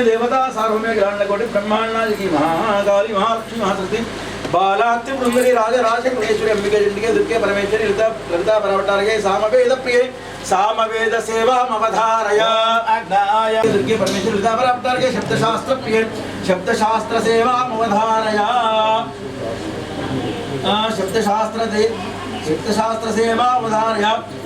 దేవతా సార్వమే గ్రహణకోటి బ్రహ్మాండాదికి మహాకాళి మహాలక్ష్మి మహాశక్తి బాలాత్య బృందరి రాజరాజేశ్వరి అంబికే జండికే దుర్గే పరమేశ్వరి లలిత లలితా పరవటారగే సామవేద ప్రియే సామవేద సేవామవధారయ దుర్గే పరమేశ్వరి లలితా పరవటారగే శబ్దశాస్త్ర ప్రియే శబ్దశాస్త్ర సేవామవధారయ ललिता परवटारगे शब्द शास्त्र प्रिय शब्द शास्त्र सेवाम अवधारय शब्द शास्त्र दे शब्द शास्त्र सेवा अवधारय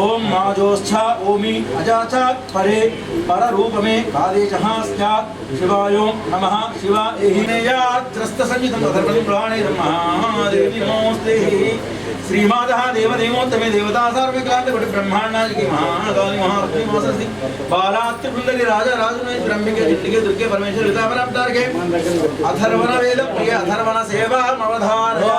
ओम माजोश्चा ओमी अजाचा परे पर रूप में कादेशः स्यात् शिवायो नमः शिवा एहि नेयात्रस्त संयुतं अधर्मणि प्राणे नमः देवी नमोस्ते श्रीमातः देवदेवोत्तमे देवता सर्वक्रांत कोटि ब्रह्मांडादि की महाकाली महालक्ष्मी महासरस्वती बालात्र बृंदली राजा राजुने ब्रह्मिके जिंडिके दुर्गे परमेश्वर ललिता परावतार के अथर्वण वेद प्रिय अथर्वण सेवा अवधारया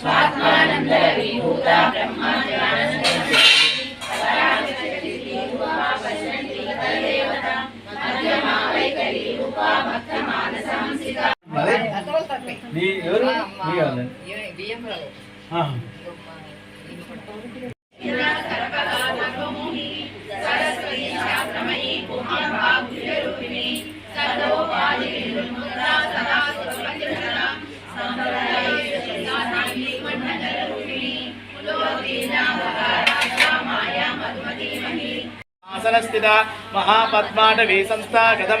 స్వాత్మానందర విభూత నీ ఎవరు ఆసనస్థిత మహాపద్మాటవీ సంస్థాగతం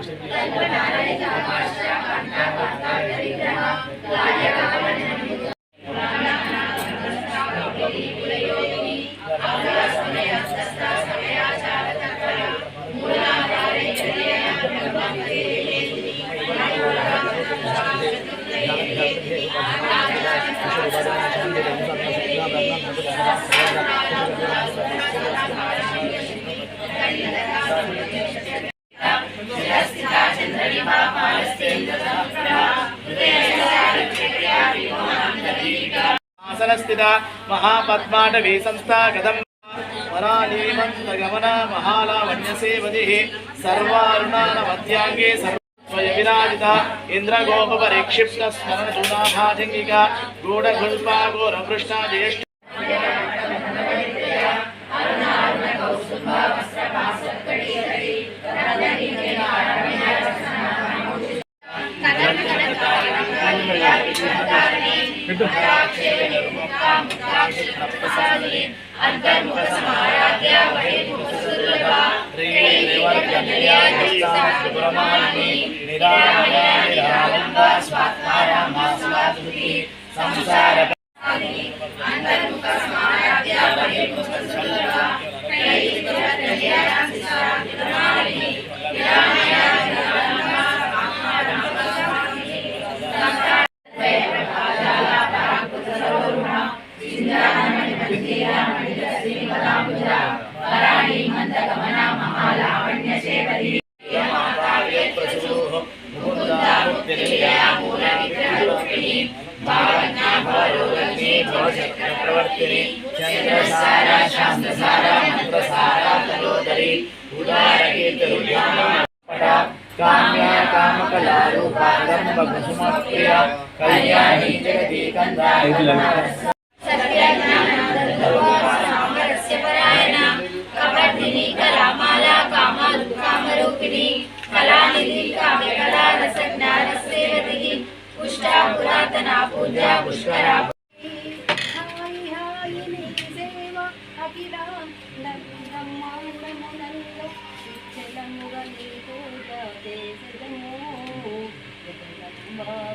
Thank you. పరిక్షిప్త స్మరణ సుధాభాజంగిక గూఢగుల్పా ఘోర పృష్ణ జ్యేష్ఠ ఆసనస్థిత మహాపద్మాటవీ సంస్థాగతం వరాళీమంత గమన మహాలావణ్యసేవది ಅಂತರ್ಮುಖ ಸಮಾರಾಧ್ಯ ಬಹಿರ್ಮುಖ ಸುದುರ್ಲಭಾ ಶ್ರೀ ರೇವಲ್ಕನ್ಯಾ ಹಸ್ತಾ ಸುಬ್ರಹ್ಮಣಿ ನಿರಾಮಯ ನಿರಾಲಂಬ ಸ್ವಾತ್ಮಾರ ಮಾಸ್ವಾಸ್ಮೃತಿ ಸಂಸಾರ ಅಂತರ್ಮುಖ ಸಮಾರಾಧ್ಯ ಬಹಿರ್ಮುಖ ಸುದುರ್ಲಭಾ ततो शक्र प्रवर्तिनि चन्द्रसारा शास्त्रसारा मन्त्रसारा तलोदरी उदारकीर्तरुद्धामपटा काम्या कामकलारूपा गम्बकुसुमप्रिया कल्याणी जगती कन्दा पुरातना पूजा पुष्करा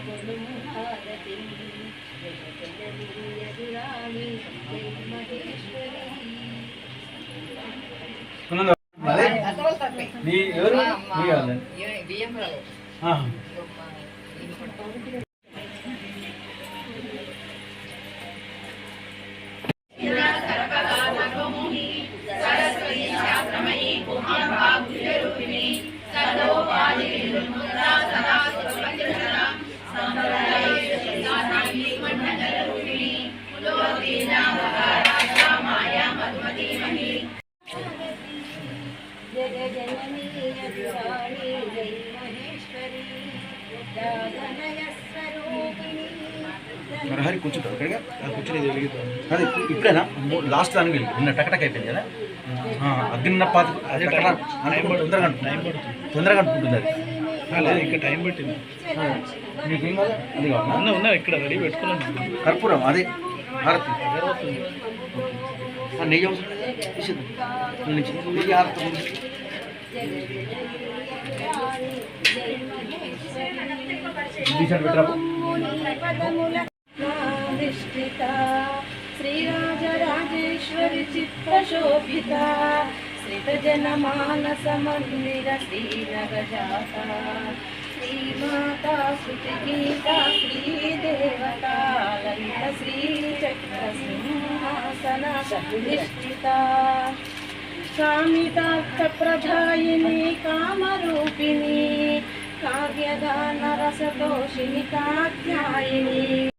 హారతి జగజనని ఎదురాణి జై మహేశ్వరి నీ ఎవరు? మీ మరి హరి కూర్చుంటావు ఇక్కడిగా కూర్చునేది అదే ఇప్పుడేనా? లాస్ట్ దానికి వెళ్ళి నిన్న టకటక్ అయిపోయింది కదా? ఆ, అగ్నిన్న పాత అదే తొందరగా. తొందరగా అంటుకుంటుంది అది. ఇంకా టైం పట్టింది. నీకేం కాదు? అది కావాలా? ఉన్నా ఇక్కడ రెడీ పెట్టుకున్నాను కర్పూరం అదే. హారతి ఆ, నెయ్యి అవసరం. నెయ్యి హారతి प्रतिष्ठिता। श्रीराजराजेश्वरि चित्तशोभिता। श्रितजनमानसमन्दिरश्रीनगजाता श्रीमाता श्रुतिगीता श्रीदेवता ललितश्रीचक्रसिंहासना प्रतिष्ठिता। कामितार्थप्रधायिनी कामरूपिणी काव्यदानरसतोषिणी कात्यायिनी।